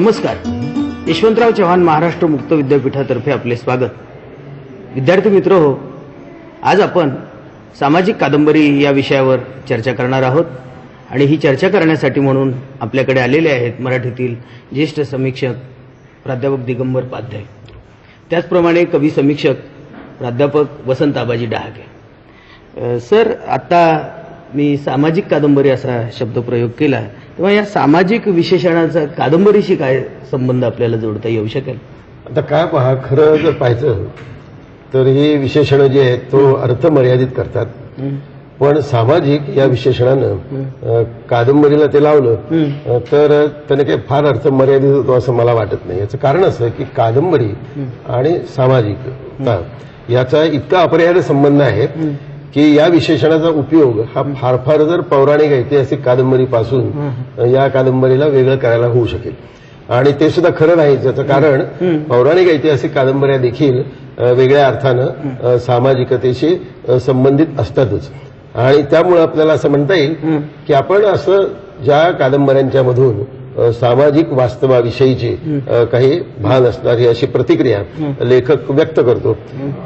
नमस्कार. यशवंतराव चव्हाण महाराष्ट्र मुक्त विद्यापीठातर्फे आपले स्वागत. विद्यार्थी मित्र हो आज आपण सामाजिक कादंबरी या विषयावर चर्चा करणार आहोत. आणि ही चर्चा करण्यासाठी म्हणून आपल्याकडे आलेले आहेत मराठीतील ज्येष्ठ समीक्षक प्राध्यापक दिगंबर पाध्याय. त्याचप्रमाणे कवी समीक्षक प्राध्यापक वसंत आबाजी डहाके सर आता मी सामाजिक कादंबरी असा शब्दप्रयोग केला. तेव्हा या सामाजिक विशेषणाचा कादंबरीशी काय संबंध आपल्याला जोडता येऊ शकेल? आता काय पहा खरं जर पाहायचं तर ही विशेषणं जी आहेत तो अर्थ मर्यादित करतात. पण सामाजिक या विशेषणानं कादंबरीला ते लावलं तर त्याने काही फार अर्थ मर्यादित होतो असं मला वाटत नाही. याचं कारण असं की कादंबरी आणि सामाजिकता याचा इतका अपरिहार्य संबंध आहे की या विशेषणाचा उपयोग हा फार फार जर पौराणिक ऐतिहासिक कादंबरीपासून या कादंबरीला वेगळं करायला होऊ शकेल. आणि ते सुद्धा खरं नाही ज्याचं कारण पौराणिक ऐतिहासिक कादंबऱ्या देखील वेगळ्या अर्थानं सामाजिकतेशी संबंधित असतातच. आणि त्यामुळे आपल्याला असं म्हणता येईल की आपण असं ज्या कादंबऱ्यांच्या मधून सामाजिक वास्तवाविषयीची काही भान असणारी अशी प्रतिक्रिया लेखक व्यक्त करतो.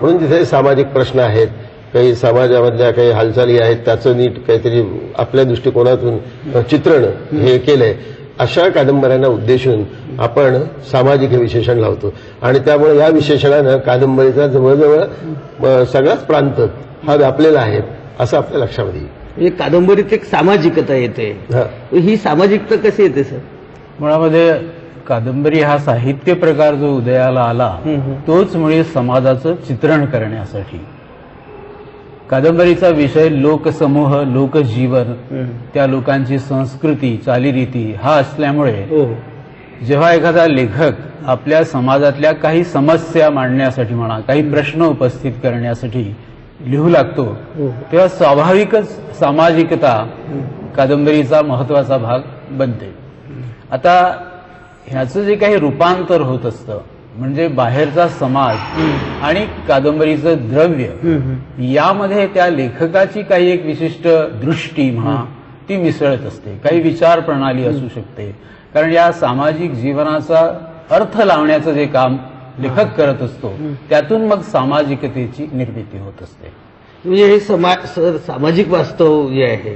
म्हणून तिथे सामाजिक प्रश्न आहेत काही समाजामधल्या काही हालचाली आहेत त्याचं नीट काहीतरी आपल्या दृष्टिकोनातून चित्रण हे केलंय. अशा कादंबऱ्यांना उद्देशून आपण सामाजिक हे विशेषण लावतो. आणि त्यामुळे या विशेषणानं कादंबरीचा जवळजवळ सगळाच प्रांत हा व्यापलेला आहे असं आपल्या लक्षामध्ये येईल. म्हणजे कादंबरीत एक सामाजिकता येते. हा. ही सामाजिकता कशी येते सर? मुळामध्ये कादंबरी हा साहित्य प्रकार जो उदयाला आला तोच मुळे समाजाचं चित्रण करण्यासाठी. कादंबरीचा विषय लोकसमूह लोकजीवन त्या लोकांची संस्कृती चालीरीती हा असल्यामुळे हो. जेव्हा एखादा लेखक आपल्या समाजातल्या काही समस्या मांडण्यासाठी म्हणा काही प्रश्न उपस्थित करण्यासाठी लिहू लागतो तेव्हा स्वाभाविकच सामाजिकता कादंबरीचा महत्त्वाचा भाग बनते. आता ह्याचं जे काही रूपांतर होत असतं म्हणजे बाहेरचा समाज आणि कादंबरीचं द्रव्य यामध्ये त्या लेखकाची काही एक विशिष्ट दृष्टी म्हणा ती मिसळत असते. काही विचार प्रणाली असू शकते. कारण या सामाजिक जीवनाचा अर्थ लावण्याचं जे काम लेखक करत असतो त्यातून मग सामाजिकतेची निर्मिती होत असते. म्हणजे हे समा सर सामाजिक वास्तव जे आहे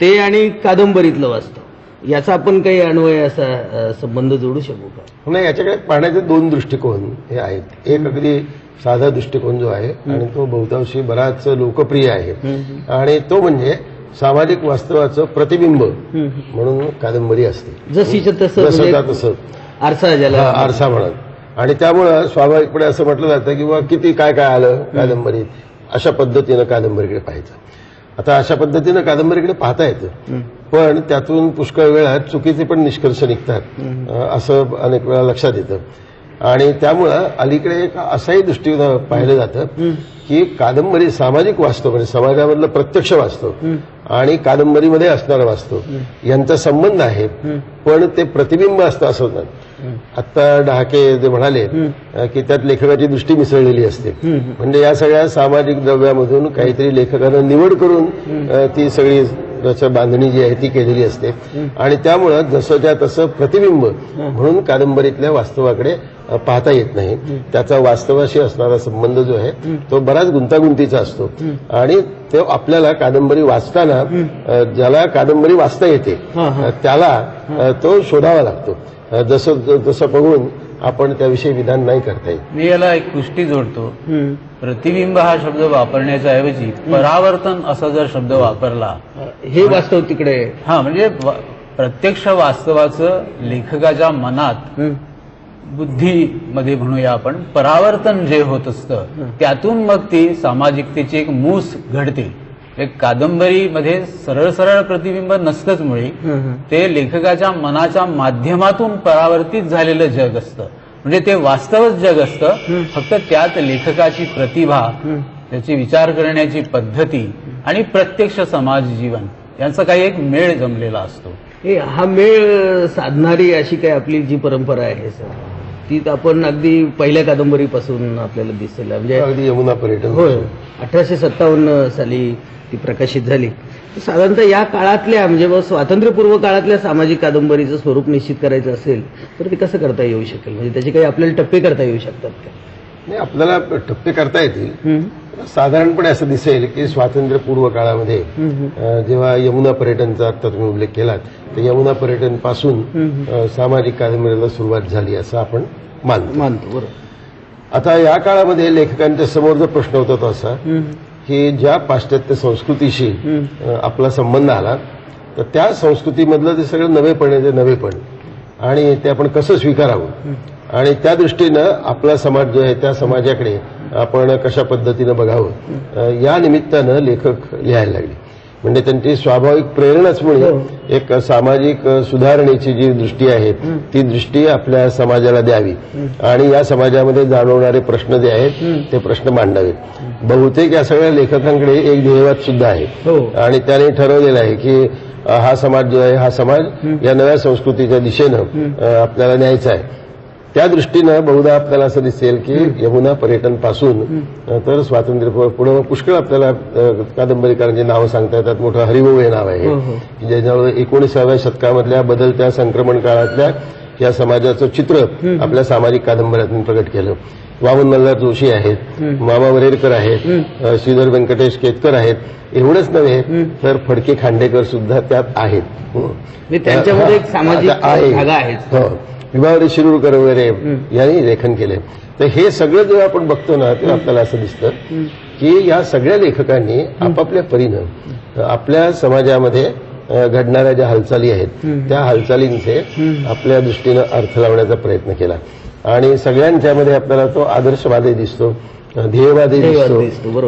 ते आणि कादंबरीतलं वास्तव. याचा आपण काही अन्वय असा संबंध जोडू शकू का? नाही याच्याकडे पाहण्याचे दोन दृष्टिकोन हे आहेत. एक अगदी साधा दृष्टिकोन जो आहे आणि तो बहुतांशी बराच लोकप्रिय आहे. आणि तो म्हणजे सामाजिक वास्तवाचं प्रतिबिंब म्हणून कादंबरी असते. जशीच्या तसं म्हणजे तसं. आरसा ज्याला आरसा म्हणत. आणि त्यामुळं स्वाभाविकपणे असं म्हटलं जातं की बा किती काय काय आलं कादंबरीत अशा पद्धतीनं कादंबरीकडे पाहायचं. आता अशा पद्धतीनं कादंबरीकडे पाहता येतं. पण त्यातून पुष्कळ वेळा चुकीचे पण निष्कर्ष निघतात. असं अनेक वेळा लक्षात येतं. आणि त्यामुळं अलीकडे एक असाही दृष्टीनं पाहिलं जातं की कादंबरी सामाजिक वास्तव म्हणजे समाजामधलं प्रत्यक्ष वास्तव आणि कादंबरीमध्ये असणारं वास्तव यांचा संबंध आहे पण ते प्रतिबिंब असतं असं नाही आता डहाके जे म्हणाले की त्यात लेखकाची दृष्टी मिसळलेली असते. म्हणजे या सगळ्या सामाजिक द्रव्यामधून काहीतरी लेखकानं निवड करून ती सगळी त्याचं बांधणी जी आहे ती केलेली असते. आणि त्यामुळं जसं त्या तसं प्रतिबिंब म्हणून कादंबरीतल्या वास्तवाकडे पाहता येत नाही. त्याचा वास्तवाशी असणारा संबंध जो आहे तो बराच गुंतागुंतीचा असतो. आणि तो आपल्याला कादंबरी वाचताना ज्याला कादंबरी वाचता येते त्याला तो शोधावा लागतो. जसं जसं बघून आपण त्याविषयी विधान नाही करता येत. मी याला एक पुष्टी जोडतो. प्रतिबिंब हा शब्द वापरण्याच्या ऐवजी परावर्तन असा जर शब्द वापरला हे वास्तव तिकडे. हा म्हणजे प्रत्यक्ष वास्तवाचं लेखकाच्या मनात बुद्धीमध्ये म्हणूया आपण परावर्तन जे होत असतं त्यातून मग ती सामाजिकतेची एक मूस घडते. एक कादंबरीमध्ये सरळ सरळ प्रतिबिंब नसतंच मुळे. ते लेखकाच्या मनाच्या माध्यमातून परावर्तित झालेलं जग असतं. म्हणजे ते वास्तवच जग असतं. फक्त त्यात लेखकाची प्रतिभा त्याची विचार करण्याची पद्धती आणि प्रत्यक्ष समाज जीवन यांचा काही एक मेळ जमलेला असतो. हे हा मेळ साधणारी अशी काही आपली जी परंपरा आहे सर ती तर आपण अगदी पहिल्या कादंबरीपासून आपल्याला दिसेल म्हणजे अगदी यमुना पर्यटन. होय. अठराशे सत्तावन्न साली ती प्रकाशित झाली. साधारणतः या काळातल्या म्हणजे बुवा स्वातंत्र्यपूर्व काळातल्या सामाजिक कादंबरीचं स्वरूप निश्चित करायचं असेल तर ते कसं करता येऊ शकेल? म्हणजे त्याचे काही आपल्याला टप्पे करता येऊ शकतात का? नाही आपल्याला टप्पे करता येतील. साधारणपणे असं दिसेल की स्वातंत्र्यपूर्व काळामध्ये जेव्हा यमुना पर्यटनचा आता तुम्ही उल्लेख केलात तर यमुना पर्यटनपासून सामाजिक कादंबरीला सुरुवात झाली असं आपण मानतो. मानतो बरोबर. आता या काळामध्ये लेखकांच्या समोर जो प्रश्न होता तो असा की ज्या पाश्चात्य संस्कृतीशी आपला संबंध आला तर त्या संस्कृतीमधलं ते सगळं नवेपण आहे ते नवेपण. आणि ते आपण कसं स्वीकारावं? आणि त्या दृष्टीनं आपला समाज जो आहे त्या समाजाकडे आपण कशा पद्धतीनं बघावं? या निमित्तानं लेखक लिहायला लागले. म्हणजे त्यांची स्वाभाविक प्रेरणाच म्हणजे एक सामाजिक सुधारणेची जी दृष्टी आहे ती दृष्टी आपल्या समाजाला द्यावी. आणि या समाजामध्ये जाणवणारे प्रश्न जे आहेत ते प्रश्न मांडावेत. बहुतेक या सगळ्या लेखकांकडे एक ध्येयवाद सुद्धा आहे. हो. आणि त्याने ठरवलेलं आहे की हा समाज जो आहे हा समाज या नव्या संस्कृतीच्या दिशेनं आपल्याला न्यायचा आहे. त्या दृष्टीनं बहुधा आपल्याला असं दिसेल की यमुना पर्यटनपासून तर स्वातंत्र्य पुढे पुष्कळ आपल्याला कादंबरीकारांची नावं सांगता येतात. मोठं हरिभाऊ हे नाव आहे. की ज्याच्यावर एकोणीसाव्या शतकामधल्या बदलत्या संक्रमण काळातल्या या समाजाचं चित्र आपल्या सामाजिक कादंबऱ्यातून प्रकट केलं. वामन मल्हार जोशी आहेत. मामा वरेरकर आहेत. श्रीधर व्यंकटेश केतकर आहेत. एवढंच नव्हे तर फडके खांडेकर सुद्धा त्यात आहेत. म्हणजे त्यांच्यामध्ये एक सामाजिक आहे. हो विभावरी शिरूरकर वगैरे यांनी लेखन केले. तर हे सगळं जेव्हा आपण बघतो ना तेव्हा आपल्याला असं दिसतं की या सगळ्या लेखकांनी आपापल्या परीनं आपल्या समाजामध्ये घडणाऱ्या ज्या हालचाली आहेत त्या हालचालींचे आपल्या दृष्टीनं अर्थ लावण्याचा प्रयत्न केला. आणि सगळ्यांच्यामध्ये आपल्याला तो आदर्शवादही दिसतो ध्येयवाद दिसतो.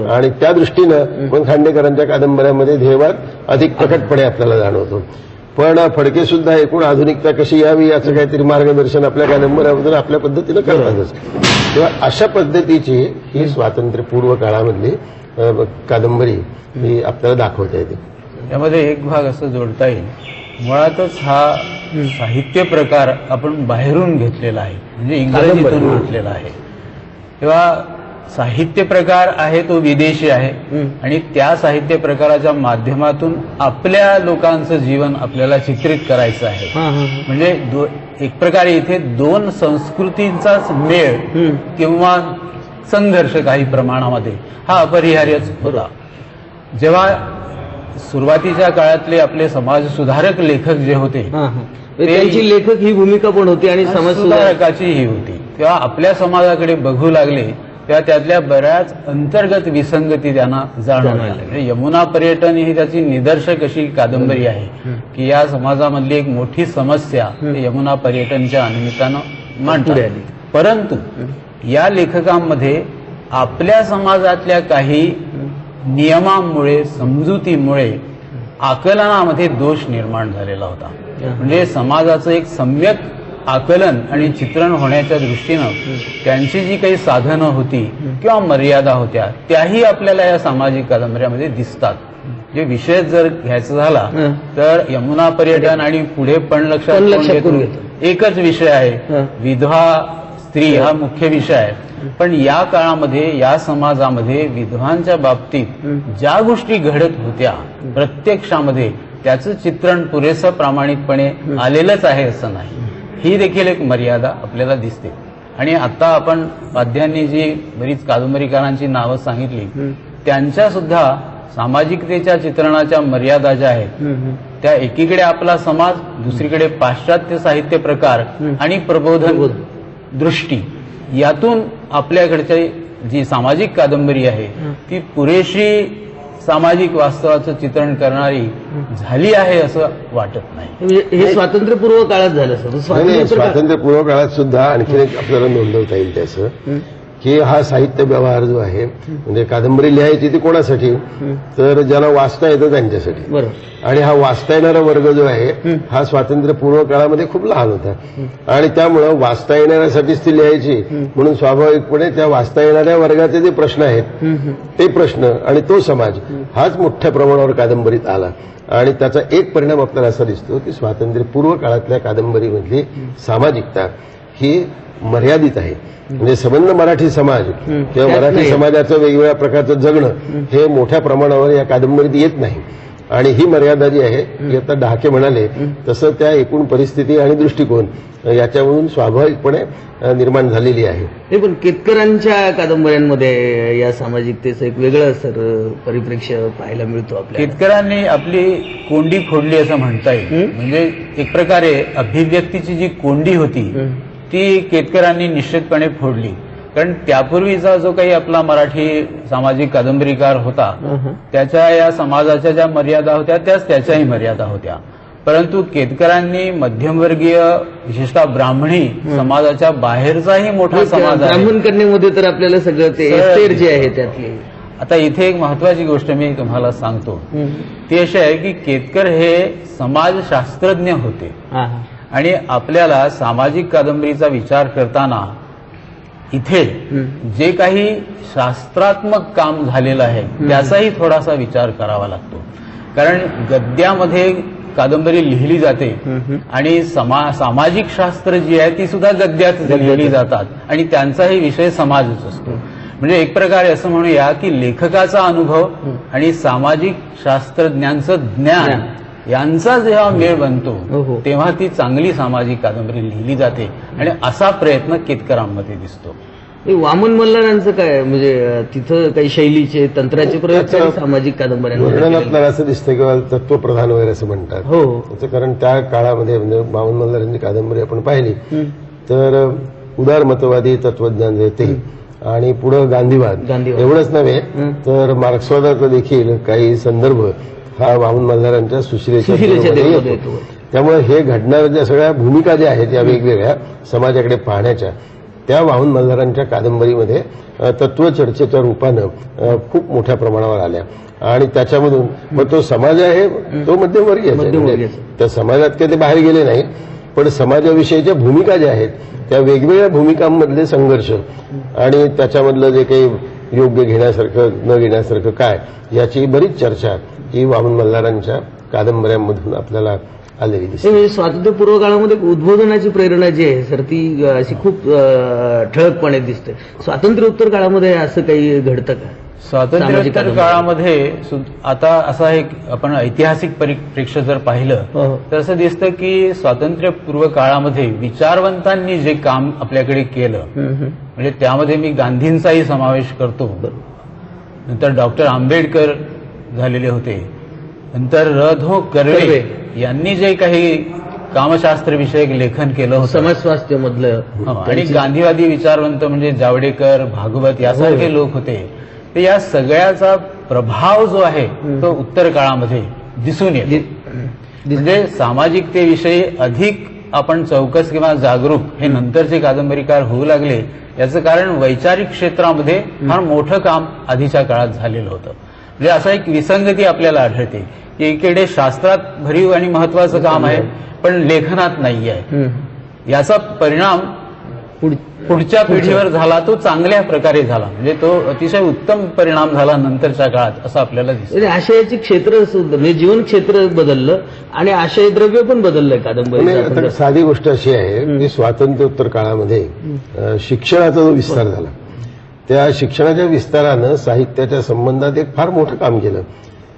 आणि त्या दृष्टीनं मग खांडेकरांच्या कादंबऱ्यामध्ये ध्येयवाद अधिक प्रकटपणे आपल्याला जाणवतो. पण फडके सुद्धा एकूण आधुनिकता कशी यावी याचं काहीतरी मार्गदर्शन आपल्या कादंबऱ्याबद्दल आपल्या पद्धतीनं करतातच. तेव्हा अशा पद्धतीची ही स्वातंत्र्यपूर्व काळामधली कादंबरी ही आपल्याला दाखवता येते. यामध्ये एक भाग असं जोडता येईल. मुळातच हा साहित्य प्रकार आपण बाहेरून घेतलेला आहे. म्हणजे इंग्रजीतून. घेतलेला आहे. तेव्हा साहित्य प्रकार आहे तो विदेशी आहे. आणि त्या साहित्य प्रकाराच्या माध्यमातून आपल्या लोकांचं जीवन आपल्याला चित्रित करायचं आहे. म्हणजे एक प्रकारे इथे दोन संस्कृतींचाच मेळ. किंवा संघर्ष काही प्रमाणामध्ये हा अपरिहार्यच होता जेव्हा सुरुवातीच्या काळातले आपले समाज सुधारक लेखक जे होते. म्हणजे त्यांची लेखक ही भूमिका पण होती आणि समाज सुधारक सुधारकाची ही होती तेव्हा आपल्या समाजाकडे बघू लागले तेव्हा त्यातल्या बऱ्याच अंतर्गत विसंगती त्यांना जाणवल्या. जाणवल्या. म्हणजे यमुना पर्यटन ही त्याची निदर्शक अशी कादंबरी आहे. की या समाजामधली एक मोठी समस्या यमुना पर्यटनच्या निमित्तानं पुढे मांडतात. आली. परंतु या लेखकांमध्ये आपल्या समाजातल्या काही नियमांमुळे समजुतीमुळे आकलनामध्ये दोष निर्माण झालेला होता. म्हणजे समाजाचं एक सम्यक आकलन आणि चित्रण होण्याच्या दृष्टीनं त्यांची जी काही साधनं होती किंवा मर्यादा होत्या त्याही आपल्याला या सामाजिक कादंबऱ्यामध्ये दिसतात. जे विषय जर घ्यायचा झाला. तर यमुना पर्यटन आणि पुढे पण लक्षात? एकच विषय आहे. विधवा स्त्री हा मुख्य विषय आहे. पण या काळामध्ये या समाजामध्ये विधवांच्या बाबतीत ज्या गोष्टी घडत होत्या प्रत्यक्षामध्ये त्याचं चित्रण पुरेसं प्रामाणिकपणे आलेलंच आहे असं नाही. ही देखील एक मर्यादा आपल्याला दिसते. आणि आता आपण वाद्यांनी जी बरीच कादंबरीकारांची नावं सांगितली त्यांच्या सुद्धा सामाजिकतेच्या चित्रणाच्या मर्यादा ज्या आहेत. त्या एकीकडे आपला समाज दुसरीकडे पाश्चात्य साहित्य प्रकार आणि प्रबोधन दृष्टी यातून आपल्याकडची जी सामाजिक कादंबरी आहे ती पुरेशी सामाजिक वास्तवाचं चित्रण करणारी झाली आहे असं वाटत नाही. म्हणजे हे स्वातंत्र्यपूर्व काळात झालं स्वातंत्र्यपूर्व काळात सुद्धा आणखीन एक आपल्याला नोंदवता येईल त्याचं. की हा साहित्य व्यवहार जो आहे म्हणजे कादंबरी लिहायची ती कोणासाठी? तर ज्यांना वाचता येतं त्यांच्यासाठी. आणि हा वाचता येणारा वर्ग जो आहे हा स्वातंत्र्यपूर्व काळामध्ये खूप लहान होता. आणि त्यामुळं वाचता येणाऱ्यासाठीच ती लिहायची. म्हणून स्वाभाविकपणे त्या वाचता येणाऱ्या वर्गाचे जे प्रश्न आहेत ते प्रश्न आणि तो समाज हाच मोठ्या प्रमाणावर कादंबरीत आला. आणि त्याचा एक परिणाम आपल्याला असा दिसतो की स्वातंत्र्यपूर्व काळातल्या कादंबरीमधली सामाजिकता ही मर्यादित आहे. म्हणजे संबंध मराठी समाज किंवा मराठी. समाजाचं वेगवेगळ्या प्रकारचं जगणं हे मोठ्या प्रमाणावर या कादंबरीत येत नाही. आणि ही मर्यादा जी आहे ती आता डहाके म्हणाले तसं त्या एकूण परिस्थिती आणि दृष्टिकोन याच्यावरून स्वाभाविकपणे निर्माण झालेली आहे. पण केतकरांच्या कादंबऱ्यांमध्ये या सामाजिकतेचं एक वेगळं सर परिप्रेक्ष्य पाहायला मिळतो केतकरांनी आपली कोंडी फोडली असं म्हणता येईल. हं? म्हणजे एक प्रकारे अभिव्यक्तीची जी कोंडी होती. ती केतकरांनी निश्चितपणे फोडली. कारण त्यापूर्वीचा जो काही आपला मराठी सामाजिक कादंबरीकार होता. त्याच्या या समाजाच्या ज्या मर्यादा होत्या त्याच त्याच्याही मर्यादा होत्या. परंतु केतकरांनी मध्यमवर्गीय विशेषतः ब्राह्मणी समाजाच्या बाहेरचाही मोठा समाज ब्राह्मण तर आपल्याला सगळं ते एस्टेर जे आहे त्यातले. आता इथे एक महत्वाची गोष्ट मी तुम्हाला सांगतो. ती अशी आहे की केतकर हे समाजशास्त्रज्ञ होते. आणि आपल्याला सामाजिक कादंबरीचा विचार करताना इथे. जे काही शास्त्रात्मक काम झालेलं आहे त्याचाही थोडासा विचार करावा लागतो कारण गद्यामध्ये कादंबरी लिहिली जाते. आणि समा सामाजिक शास्त्र जी आहे ती सुद्धा गद्यात लिहिली जातात आणि त्यांचाही विषय समाजच असतो म्हणजे एक प्रकारे असं म्हणूया की लेखकाचा अनुभव आणि सामाजिक शास्त्रज्ञांचं ज्ञान. यांचा जेव्हा मेळ हो, हो. बनतो तेव्हा ती चांगली सामाजिक कादंबरी लिहिली जाते आणि असा प्रयत्न केतकरांमध्ये दिसतो हे वामन मल्हारांचं काय म्हणजे तिथं काही शैलीचे तंत्राचे प्रयोग सामाजिक कादंबऱ्यांमध्ये? आपल्याला असं दिसतं किंवा तत्वप्रधान वगैरे असं म्हणतात हो हो. त्याचं कारण त्या काळामध्ये म्हणजे बावन मल्हारांची कादंबरी आपण पाहिली हं. तर उदारमतवादी तत्वज्ञान जे ते आणि पुढं गांधीवाद गांधीवाद. एवढंच नव्हे हं. तर मार्क्सवादाचा देखील काही संदर्भ हा वामन मल्हारांच्या सुशिरेच्या. त्यामुळे हे घडणाऱ्या ज्या सगळ्या भूमिका ज्या आहेत या वेगवेगळ्या समाजाकडे पाहण्याच्या त्या वाहून मल्हारांच्या कादंबरीमध्ये तत्वचर्चेच्या रूपानं खूप मोठ्या प्रमाणावर आल्या. आणि त्याच्यामधून मग तो समाज आहे तो मध्यमवर्गीय. म्हणजे त्या समाजात काही ते बाहेर गेले नाही पण समाजाविषयीच्या भूमिका ज्या आहेत त्या वेगवेगळ्या भूमिकांमधले संघर्ष आणि त्याच्यामधलं जे काही योग्य घेण्यासारखं न घेण्यासारखं काय? याची बरीच चर्चा ही वामन मल्हारांच्या कादंबऱ्यांमधून आपल्याला आलेली दिसते. म्हणजे स्वातंत्र्यपूर्व काळामध्ये उद्बोधनाची प्रेरणा जी आहे सर ती अशी खूप ठळकपणे दिसते. स्वातंत्र्योत्तर काळामध्ये असं काही घडतं का? स्वातंत्र्योत्तर. काळामध्ये आता असा एक आपण ऐतिहासिक परिप्रेक्ष्य जर पाहिलं हो, हो. तर असं दिसतं की स्वातंत्र्यपूर्व काळामध्ये विचारवंतांनी जे काम आपल्याकडे केलं हं, हं. म्हणजे त्यामध्ये मी गांधींचाही समावेश करतो नंतर डॉक्टर आंबेडकर झालेले होते नंतर र धो कर्वे. यांनी जे काही कामशास्त्र विषयक लेखन केलं होतं समाज स्वास्थ्य मधलं हो, आणि गांधीवादी विचारवंत म्हणजे जावडेकर भागवत यासारखे लोक होते तर या सगळ्याचा प्रभाव जो आहे तो उत्तर काळामध्ये दिसून येतो. म्हणजे सामाजिकतेविषयी अधिक आपण चौकस किंवा जागरूक हे नंतरचे कादंबरीकार होऊ लागले याचं कारण वैचारिक क्षेत्रामध्ये फार मोठं काम आधीच्या काळात झालेलं होतं. म्हणजे असा एक विसंगती आपल्याला आढळते की एकीकडे शास्त्रात भरीव आणि महत्वाचं काम आहे पण लेखनात नाही आहे. याचा परिणाम पुढच्या पिढीवर झाला तो चांगल्या प्रकारे झाला. म्हणजे तो अतिशय उत्तम परिणाम झाला नंतरच्या काळात असं आपल्याला दिसतं. म्हणजे आशयाचे क्षेत्र म्हणजे जीवन क्षेत्र बदललं आणि आशय द्रव्य पण बदललंय कादंबरी साधी गोष्ट अशी आहे की स्वातंत्र्योत्तर काळामध्ये शिक्षणाचा जो विस्तार झाला त्या शिक्षणाच्या विस्तारानं साहित्याच्या संबंधात एक फार मोठं काम केलं.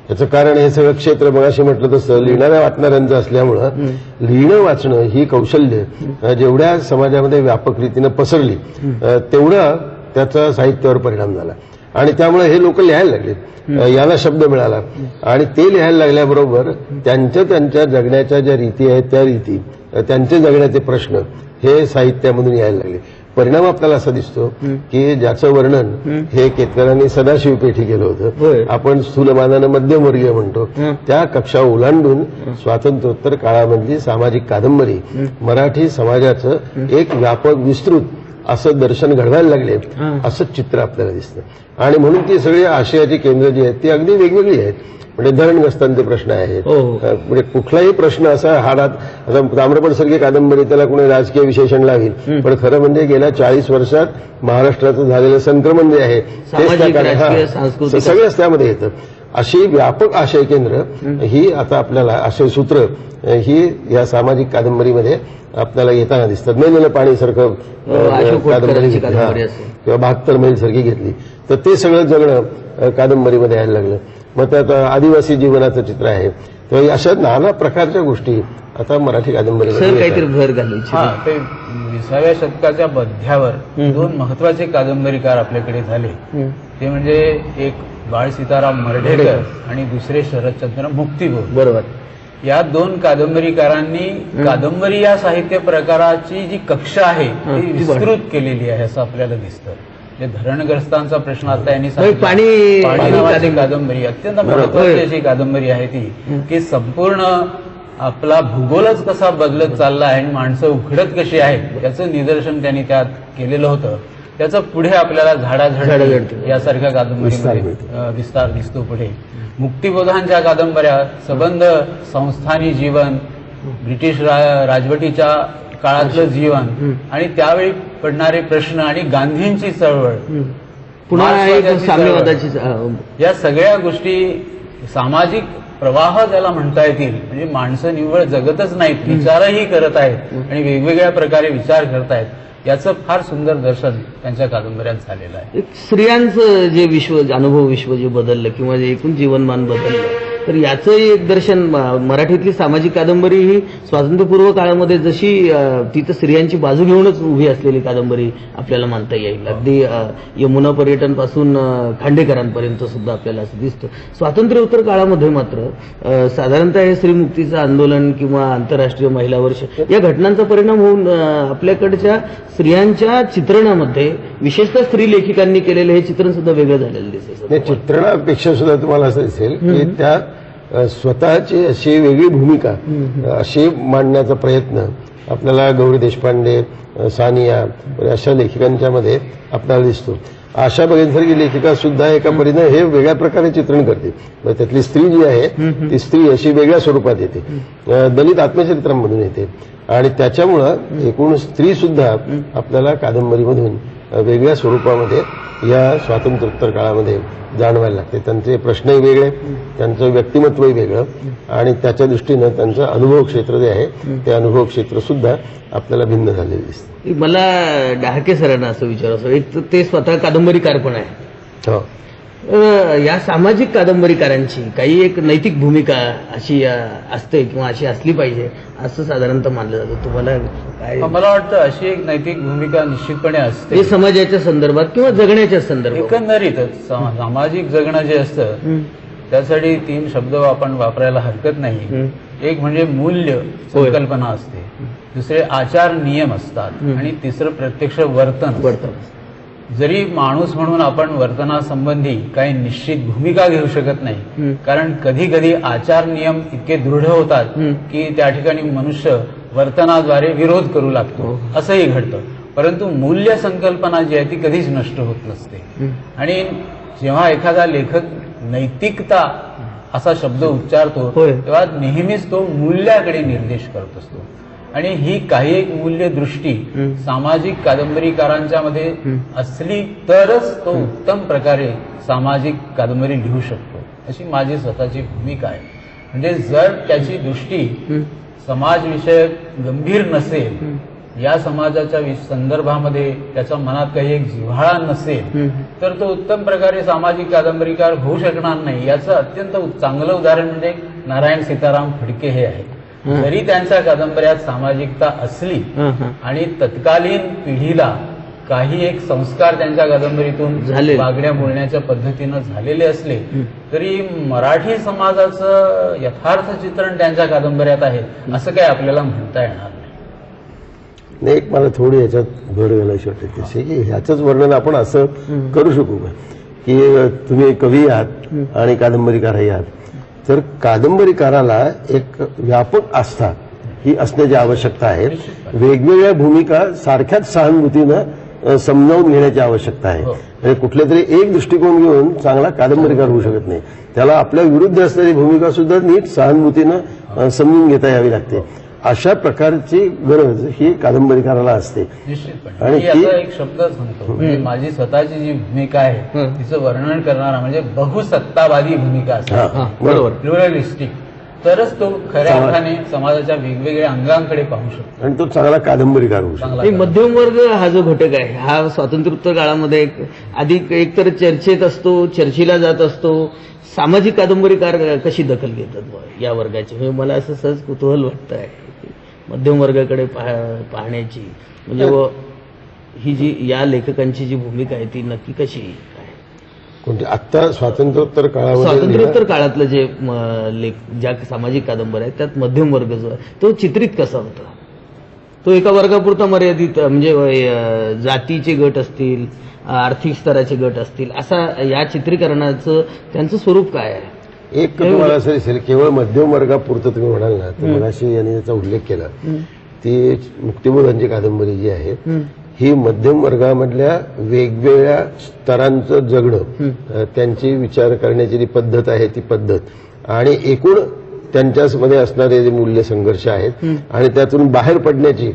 याचं कारण हे सगळं क्षेत्र मगाशी म्हटलं तसं लिहिणाऱ्या वाचणाऱ्यांचं असल्यामुळं लिहिणं वाचणं ही कौशल्य जेवढ्या समाजामध्ये व्यापक रीतीनं पसरली तेवढं त्याचा साहित्यावर परिणाम झाला. आणि त्यामुळे हे लोक लिहायला लागले याला शब्द मिळाला. आणि ते लिहायला लागल्याबरोबर त्यांच्या त्यांच्या जगण्याच्या ज्या रीती आहेत त्या रीती त्यांचे जगण्याचे प्रश्न हे साहित्यामधून यायला लागले. परिणाम आपल्याला असा दिसतो की ज्याचं वर्णन हे केतकरांनी सदाशिव पेठी केलं. होतं. आपण स्थूलमानानं मध्यमवर्गीय म्हणतो. त्या कक्षा ओलांडून स्वातंत्र्योत्तर काळामधली सामाजिक कादंबरी मराठी समाजाचं एक व्यापक विस्तृत असं दर्शन घडवायला लागले. असं चित्र आपल्याला दिसतं आणि म्हणून ती सगळी आशयाची केंद्र जी आहेत ती अगदी वेगवेगळी आहेत. म्हणजे धरणग्रस्तांचे प्रश्न आहेत. हो, म्हणजे कुठलाही प्रश्न असा हाडात आता ताम्रपट सारखी कादंबरी त्याला कोणी राजकीय विशेषण लावेल. पण खरं म्हणजे गेल्या चाळीस वर्षात महाराष्ट्राचं झालेलं संक्रमण जे आहे सांस्कृतिक- सगळंच त्यामध्ये येतं. अशी व्यापक आशय केंद्र ही आता आपल्याला आशय सूत्र ही या सामाजिक कादंबरीमध्ये आपल्याला येताना दिसतात. मेलेलं पाणी सारखं कादंबरी. किंवा बहात्तर मैल सारखी घेतली. तर ते सगळं जगणं कादंबरीमध्ये यायला लागलं. मग त्यात आदिवासी जीवनाचं चित्र आहे. तर अशा नाना प्रकारच्या गोष्टी आता मराठी सर कादंबरीमध्ये काहीतरी. भर घालायची हा ते विसाव्या शतकाच्या मध्यावर दोन महत्त्वाचे कादंबरीकार आपल्याकडे झाले. ते म्हणजे एक बाळ सीताराम मर्ढेकर आणि दुसरे शरदचंद्र मुक्तिबोध. बरोबर. या दोन कादंबरीकारांनी कादंबरी या साहित्य प्रकाराची जी कक्षा आहे ती विस्तृत केलेली आहे असं आपल्याला दिसतं. धरणग्रस्तांचा प्रश्न आता यांनी सांगितला. पाणी- कादंबरी. अत्यंत. महत्वाची अशी कादंबरी आहे ती की संपूर्ण आपला भूगोलच कसा बदलत चालला आहे आणि माणसं उघडत कशी आहेत याचं निदर्शन त्यांनी त्यात केलेलं होतं. त्याचं पुढे आपल्याला झाडाझाड. यासारख्या कादंबरीमध्ये विस्तार दिसतो पुढे. मुक्तिबोधांच्या कादंबऱ्या संबंध संस्थानी जीवन ब्रिटिश राजवटीच्या काळातलं जीवन आणि त्यावेळी पडणारे प्रश्न आणि गांधींची चळवळ. पुन्हा या सगळ्या गोष्टी सामाजिक प्रवाह ज्याला म्हणता येतील म्हणजे माणसं निव्वळ जगतच नाहीत विचारही करत आहेत आणि वेगवेगळ्या प्रकारे विचार करतायत याचं फार सुंदर दर्शन त्यांच्या कादंबऱ्यात झालेलं आहे. स्त्रियांचं जे विश्व अनुभव विश्व जे बदललं किंवा जे एकूण जीवनमान बदललं तर याचंही एक दर्शन मराठीतली सामाजिक कादंबरी ही स्वातंत्र्यपूर्व काळामध्ये जशी तिथं स्त्रियांची बाजू घेऊनच उभी असलेली कादंबरी आपल्याला मानता येईल. अगदी यमुना पर्यटनपासून अं, खांडेकरांपर्यंत सुद्धा आपल्याला असं दिसतं. स्वातंत्र्योत्तर काळामध्ये मात्र साधारणतः हे स्त्रीमुक्तीचं आंदोलन किंवा आंतरराष्ट्रीय महिला वर्ष या घटनांचा परिणाम होऊन आपल्याकडच्या स्त्रियांच्या चित्रणामध्ये विशेषतः स्त्री लेखिकांनी केलेलं हे चित्रण सुद्धा वेगळं झालेलं दिसतं नाही चित्रणापेक्षा सुद्धा तुम्हाला असं दिसेल की त्या स्वतःची अशी वेगळी भूमिका अशी मांडण्याचा प्रयत्न आपल्याला गौरी देशपांडे सानिया अशा लेखिकांच्या मध्ये आपल्याला दिसतो. आशा बघेसारखी लेखिका सुद्धा एका परीनं हे वेगळ्या प्रकारे चित्रण करते. त्यातली स्त्री जी आहे ती स्त्री अशी वेगळ्या स्वरूपात येते. दलित आत्मचरित्रांमधून येते. आणि त्याच्यामुळं एकूण स्त्री सुद्धा आपल्याला कादंबरीमधून वेगळ्या स्वरूपामध्ये या स्वातंत्र्योत्तर काळामध्ये जाणवायला लागते. त्यांचे प्रश्नही वेगळे त्यांचं व्यक्तिमत्वही वेगळं आणि त्याच्या दृष्टीनं त्यांचं अनुभव क्षेत्र जे आहे ते अनुभव क्षेत्र सुद्धा आपल्याला भिन्न झालेले दिसते. मला डहाके सरांना असं विचारायचं एक तर ते स्वतः कादंबरीकार पण आहे. हो. या सामाजिक कादंबरीकारांची काही एक नैतिक भूमिका अशी असते किंवा अशी असली पाहिजे असं साधारणतः मानलं जातं. तुम्हाला काय मला वाटतं अशी एक नैतिक भूमिका निश्चितपणे असते. समाजाच्या संदर्भात किंवा जगण्याच्या संदर्भात? एकंदरीतच समा- सामाजिक जगणं जे असतं त्यासाठी तीन शब्द आपण वापरायला हरकत नाही. एक म्हणजे मूल्य संकल्पना असते. दुसरे आचार नियम असतात. आणि तिसरं प्रत्यक्ष वर्तन असतं. वर्तन जरी माणूस म्हणून आपण वर्तनासंबंधी काही निश्चित भूमिका घेऊ शकत. नाही कारण कधी कधी आचार नियम इतके दृढ होतात. की त्या ठिकाणी मनुष्य वर्तनाद्वारे विरोध करू लागतो हो. असंही घडतं परंतु मूल्य संकल्पना जी आहे ती कधीच नष्ट होत नसते. आणि जेव्हा एखादा लेखक नैतिकता असा शब्द उच्चारतो. तेव्हा नेहमीच तो मूल्याकडे निर्देश करत असतो आणि ही काही एक मूल्य दृष्टी. सामाजिक कादंबरीकारांच्या मध्ये. असली तरच तो उत्तम प्रकारे सामाजिक कादंबरी लिहू शकतो अशी माझी स्वतःची भूमिका आहे म्हणजे जर त्याची दृष्टी. समाजविषयक गंभीर नसेल. या समाजाच्या संदर्भामध्ये त्याच्या मनात काही एक जिव्हाळा नसेल. तर तो उत्तम प्रकारे सामाजिक कादंबरीकार होऊ शकणार नाही याचं अत्यंत चांगलं उदाहरण म्हणजे नारायण सीताराम फडके हे आहे. जरी त्यांच्या कादंबऱ्यात सामाजिकता असली. आणि तत्कालीन पिढीला काही एक संस्कार त्यांच्या कादंबरीतून झाले. वागण्या बोलण्याच्या पद्धतीनं झालेले असले हं. तरी मराठी समाजाचं यथार्थ चित्रण त्यांच्या कादंबऱ्यात आहे असं काही आपल्याला म्हणता येणार नाही. एक मला थोडी याच्यात भर घालायची वाटते. तशी की ह्याचंच वर्णन आपण असं करू शकू का? की तुम्ही कवी आहात आणि कादंबरीकारही आहात. तर कादंबरीकाराला एक व्यापक आस्था ही असण्याची आवश्यकता आहे. वेगवेगळ्या भूमिका सारख्याच सहानुभूतीनं समजावून घेण्याची आवश्यकता आहे. हो. म्हणजे कुठल्या तरी एक दृष्टिकोन घेऊन चांगला कादंबरीकार होऊ शकत नाही. त्याला आपल्या विरुद्ध असलेली भूमिका सुद्धा नीट सहानुभूतीनं समजून घेता यावी लागते. अशा प्रकारची गरज ही कादंबरीकाराला असते. निश्चितपणे. आणि ती- एक शब्दच म्हणतो. म्हणजे माझी स्वतःची जी भूमिका आहे हं. तिचं वर्णन करणारा म्हणजे बहुसत्तावादी भूमिका हा, असते. हां, बरोबर. प्लुरलिस्टिक. तरच तो खऱ्या समाज- अर्थाने समाजाच्या वेगवेगळ्या अंगांकडे पाहू शकतो. आणि तो चांगला कादंबरीकार होऊ शकतो. मध्यम वर्ग हा जो घटक आहे हा स्वातंत्र्योत्तर काळामध्ये एक अधिक एकतर चर्चेत असतो चर्चेला जात असतो. सामाजिक कादंबरीकार कशी दखल घेतात या वर्गाची? म्हणजे मला असं सहज कुतूहल वाटतं आहे मध्यम वर्गाकडे पाह- पाहण्याची. म्हणजे व ही जी या लेखकांची जी भूमिका आहे ती नक्की कशी काय कोणती? आत्ता स्वातंत्र्योत्तर काळामध्ये स्वातंत्र्योत्तर काळातलं जे लेख ज्या सामाजिक कादंबऱ्या आहेत त्यात मध्यम वर्ग जो आहे तो चित्रित कसा होता? तो एका वर्गापुरता मर्यादित म्हणजे जातीचे गट असतील आर्थिक स्तराचे गट असतील असा या चित्रीकरणाचं त्यांचं स्वरूप काय आहे? एक तुम्हाला असं दिसेल केवळ मध्यम वर्गापुरतं तुम्ही म्हणाल ना तर मनाशी यांनी त्याचा उल्लेख केला. ती मुक्तिबोधांची कादंबरी जी आहे ही मध्यम वर्गामधल्या वेगवेगळ्या स्तरांचं जगणं त्यांची विचार करण्याची जी पद्धत आहे ती पद्धत. आणि एकूण त्यांच्यामध्ये असणारे जे मूल्य संघर्ष आहेत आणि त्यातून बाहेर पडण्याची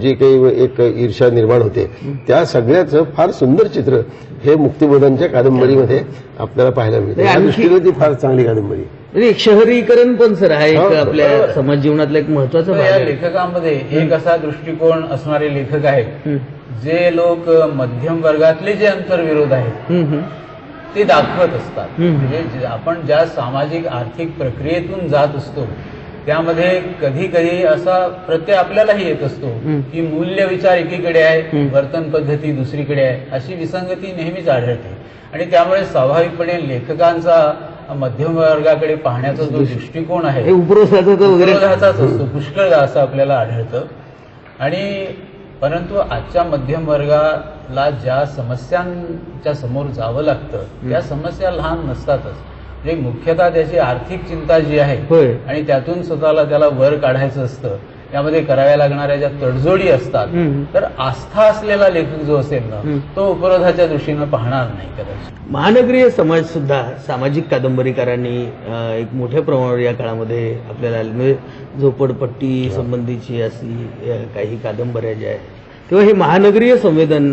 जी काही एक ईर्षा निर्माण होते त्या सगळ्याचं फार सुंदर चित्र हे मुक्तिबोधांच्या कादंबरीमध्ये आपल्याला पाहायला मिळतं ती फार चांगली कादंबरी. म्हणजे एक शहरीकरण पण सर हा एक हो, आपल्या. समाज जीवनातला एक महत्त्वाचा भाग लेखकामध्ये एक असा दृष्टिकोन असणारे लेखक आहेत. जे लोक मध्यम वर्गातले जे आंतरविरोध आहेत. ते दाखवत असतात. म्हणजे आपण ज्या सामाजिक आर्थिक प्रक्रियेतून जात असतो त्यामध्ये कधी कधी असा प्रत्यय आपल्यालाही येत असतो. की मूल्य विचार एकीकडे आहे. वर्तन पद्धती दुसरीकडे आहे अशी विसंगती नेहमीच आढळते आणि त्यामुळे स्वाभाविकपणे लेखकांचा मध्यम वर्गाकडे पाहण्याचा जो दृष्टिकोन आहे असतो पुष्कळदा असं आपल्याला आढळतं आणि परंतु आजच्या मध्यम वर्गाला ज्या समस्यांच्या समोर जावं लागतं त्या समस्या लहान नसतातच. म्हणजे मुख्यतः त्याची आर्थिक चिंता जी आहे आणि त्यातून स्वतःला त्याला वर काढायचं असतं त्यामध्ये कराव्या लागणाऱ्या ज्या तडजोडी असतात. तर आस्था असलेला लेखक जो असेल ना. तो उपरोधाच्या दृष्टीनं पाहणार नाही कदाचित. महानगरीय समाज सुद्धा सामाजिक कादंबरीकारांनी एक मोठ्या प्रमाणावर या काळामध्ये आपल्याला म्हणजे झोपडपट्टी संबंधीची अशी काही कादंबऱ्या ज्या आहेत तेव्हा हे महानगरीय संवेदन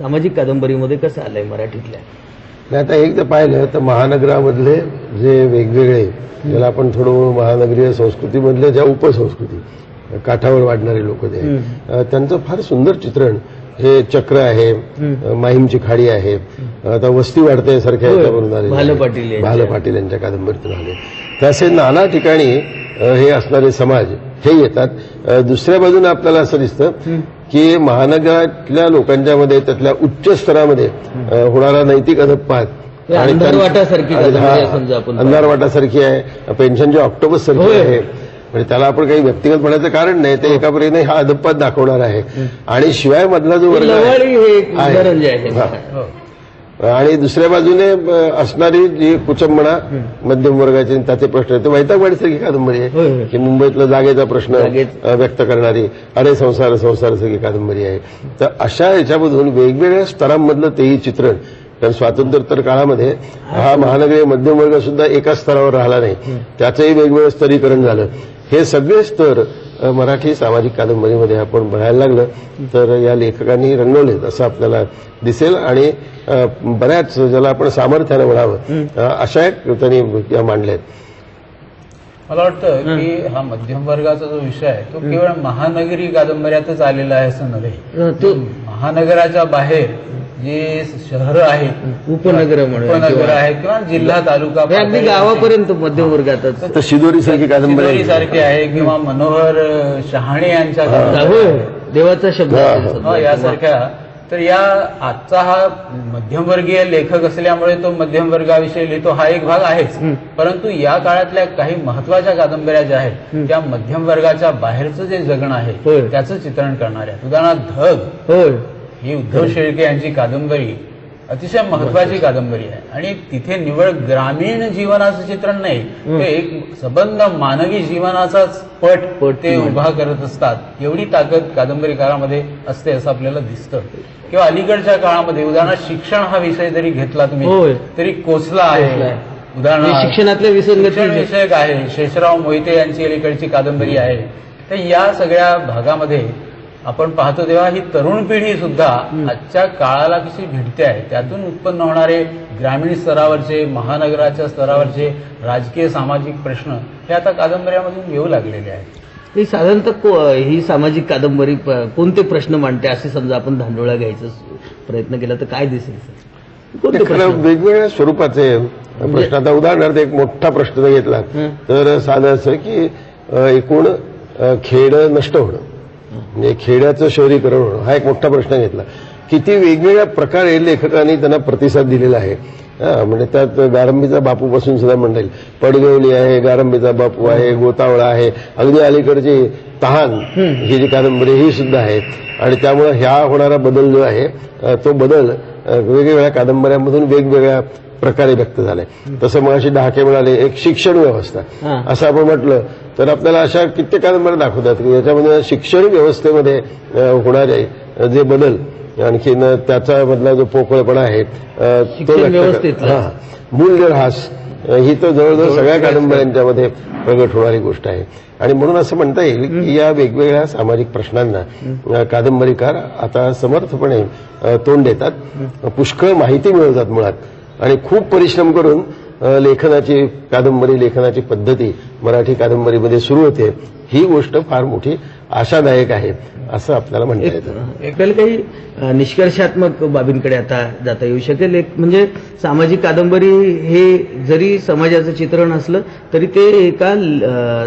सामाजिक कादंबरीमध्ये कसं आलंय मराठीतल्या? आता एक जर पाहिलं तर महानगरामधले जे वेगवेगळे ज्याला आपण थोडं महानगरीय संस्कृतीमधले ज्या उपसंस्कृती काठावर वाढणारे लोक जे त्यांचं फार सुंदर चित्रण. हे चक्र आहे माहीमची खाडी आहे. आता वस्ती वाढते सारख्या भालं. पाटील यांच्या. भालं पाटील यांच्या कादंबरीतून आले. तसे नाना ठिकाणी हे असणारे समाज हे येतात. दुसऱ्या बाजूने आपल्याला असं दिसतं की महानगरातल्या लोकांच्या मध्ये त्यातल्या उच्च स्तरामध्ये होणारा नैतिक अधपात हे हा, समजा आपण अंधारवाटासारखी आहे. पेन्शनची ऑक्टोबस सारखी. आहे म्हणजे त्याला आपण काही व्यक्तिगत म्हणायचं कारण नाही ते एका परीने हा अधपात दाखवणार आहे. आणि शिवाय मधला जो वर्ग आहे- आणि दुसऱ्या बाजूने असणारी जी कुचंबणा मध्यम वर्गाची त्याचे प्रश्न आहेत. ते वैतागवाडीसारखी कादंबरी आहे. की मुंबईतला जागेचा प्रश्न व्यक्त करणारी अरे संसार संसारासारखी कादंबरी आहे. तर अशा याच्यामधून वेगवेगळ्या स्तरांमधलं तेही चित्रण. कारण स्वातंत्र्योत्तर काळामध्ये हा महानगरीय मध्यम वर्ग सुद्धा एका स्तरावर राहिला नाही. त्याचंही वेगवेगळं स्तरीकरण झालं. हे सगळे स्तर मराठी सामाजिक कादंबरीमध्ये आपण बघायला लागलं तर या लेखकांनी रंगवलेत असं आपल्याला दिसेल. आणि बऱ्याच ज्याला आपण सामर्थ्यानं म्हणावं अशा एक त्यांनी या मांडल्या आहेत मला वाटतं की हा मध्यम वर्गाचा जो विषय आहे तो केवळ महानगरी कादंबऱ्यातच आलेला आहे असं नव्हे. महानगराच्या बाहेर जे शहरं आहेत उपनगर उपनगर किंवा- आहे किंवा जिल्हा तालुका हे अगदी गावापर्यंत मध्यम वर्गातच. तर शिदोरी सारखी कादंबरी. सारखे आहे किंवा मनोहर शहाणे यांच्या कादंबऱ्या देवाचा शब्द हा, हा. हा, यासारख्या तर या आजचा हा मध्यमवर्गीय लेखक असल्यामुळे तो मध्यम वर्गाविषयी लिहितो हा एक भाग आहेच. परंतु या काळातल्या काही महत्त्वाच्या कादंबऱ्या ज्या आहेत त्या मध्यम वर्गाच्या बाहेरचं जे जगणं. आहे त्याचं चित्रण करणाऱ्या उदाहरणार्थ धग ही उद्धव शेळके यांची कादंबरी अतिशय महत्वाची कादंबरी आहे. आणि तिथे निवळ ग्रामीण जीवनाचं चित्रण नाही ते एक सबंध मानवी जीवनाचाच पट पट ते उभा करत असतात. एवढी ताकद कादंबरीकारामध्ये असते असं आपल्याला दिसतं. किंवा अलीकडच्या काळामध्ये उदाहरणार्थ शिक्षण हा विषय जरी घेतला. तुम्ही तरी कोचला कोचला आहे. उदाहरणार्थ हे शिक्षणातल्या विषयक आहे. शेषराव मोहिते यांची अलीकडची कादंबरी आहे. तर या सगळ्या भागामध्ये आपण पाहतो तेव्हा ही तरुण पिढी सुद्धा आजच्या काळाला कशी भिडते आहे त्यातून उत्पन्न होणारे ग्रामीण स्तरावरचे महानगराच्या स्तरावरचे राजकीय सामाजिक प्रश्न हे आता कादंबऱ्यामधून येऊ लागलेले आहेत. ही साधारणतः ही सामाजिक कादंबरी कोणते प्रश्न मांडते असे समजा आपण धांडोळा घ्यायचा प्रयत्न केला तर काय दिसेल ते वेगवेगळ्या स्वरूपाचे प्रश्न. आता उदाहरणार्थ एक मोठा प्रश्न जर घेतला तर साधं असं की एकूण खेड नष्ट होणं. म्हणजे खेड्याचं शहरीकरण होणं हा एक मोठा प्रश्न घेतला. किती वेगवेगळ्या प्रकारे लेखकांनी त्यांना प्रतिसाद दिलेला आहे. हा, म्हणजे त्यात गारंबीचा बापूपासून सुद्धा म्हणता येईल. पडगवली आहे गारंबीचा बापू आहे गोतावळा आहे अगदी अलीकडची तहान ही जी कादंबरी ही सुद्धा आहे आणि त्यामुळे ह्या होणारा बदल जो आहे तो बदल वेगवेगळ्या कादंबऱ्यांमधून वेगवेगळ्या प्रकारे व्यक्त झालाय तसं मग अशी डहाके म्हणाले एक शिक्षण व्यवस्था. असं आपण म्हटलं तर आपल्याला अशा कित्येक कादंबऱ्या दाखवतात की याच्यामध्ये शिक्षण व्यवस्थेमध्ये होणारे जे बदल आणखीन त्याचा मधला जो पोकळपणा आहे तो. हा. मूल्यह्रास अ, ही तर जवळजवळ सगळ्या कादंबऱ्यांच्यामध्ये प्रगट होणारी गोष्ट आहे. आणि म्हणून असं म्हणता येईल की या वेगवेगळ्या सामाजिक प्रश्नांना कादंबरीकार आता समर्थपणे तोंड देतात. पुष्कळ माहिती मिळवतात मुळात. आणि खूप परिश्रम करून लेखनाची कादंबरी लेखनाची पद्धती मराठी कादंबरीमध्ये सुरू होते. ही गोष्ट फार मोठी आशादायक आहे असं आपल्याला म्हणता येतं. आपल्याला काही निष्कर्षात्मक बाबींकडे आता जाता येऊ शकेल. एक म्हणजे सामाजिक कादंबरी हे जरी समाजाचं चित्रण असलं तरी ते एका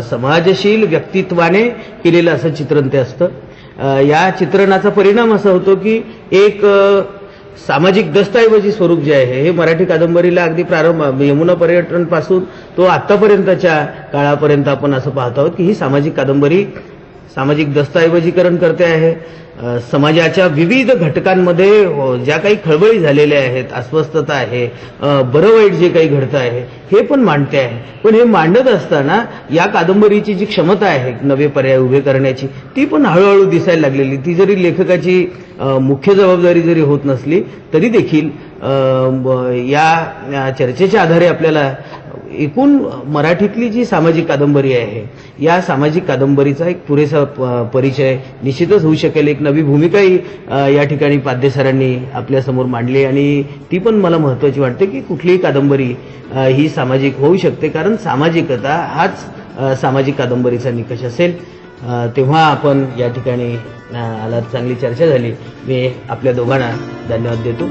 समाजशील व्यक्तित्वाने केलेलं असं चित्रण ते असतं. या चित्रणाचा परिणाम असा होतो की एक सामाजिक दस्तऐवजी स्वरूप जे आहे हे मराठी कादंबरीला अगदी प्रारंभ म्हणजे यमुना पर्यटनपासून तो आतापर्यंतच्या काळापर्यंत आपण असं पाहतो आहोत की ही सामाजिक कादंबरी सामाजिक दस्तऐवजीकरण करते आहे. समाजाच्या विविध घटकांमध्ये हो, ज्या काही खळबळी झालेल्या आहेत अस्वस्थता आहे बरं वाईट जे काही घडतं आहे हे पण मांडते आहे. पण हे मांडत असताना या कादंबरीची जी क्षमता आहे नवे पर्याय उभे करण्याची ती पण हळूहळू दिसायला लागलेली. ती जरी लेखकाची मुख्य जबाबदारी जरी होत नसली तरी देखील या चर्चेच्या आधारे आपल्याला एकूण मराठीतली जी सामाजिक कादंबरी आहे या सामाजिक कादंबरीचा एक पुरेसा प- परिचय निश्चितच होऊ शकेल. एक नवी भूमिकाही या ठिकाणी पाध्यसरांनी आपल्यासमोर मांडली आणि ती पण मला महत्वाची वाटते की कुठलीही कादंबरी ही सामाजिक होऊ शकते कारण सामाजिकता हाच सामाजिक कादंबरीचा निकष असेल. तेव्हा आपण या ठिकाणी आला आलात. चांगली चर्चा झाली. मी आपल्या दोघांना धन्यवाद देतो.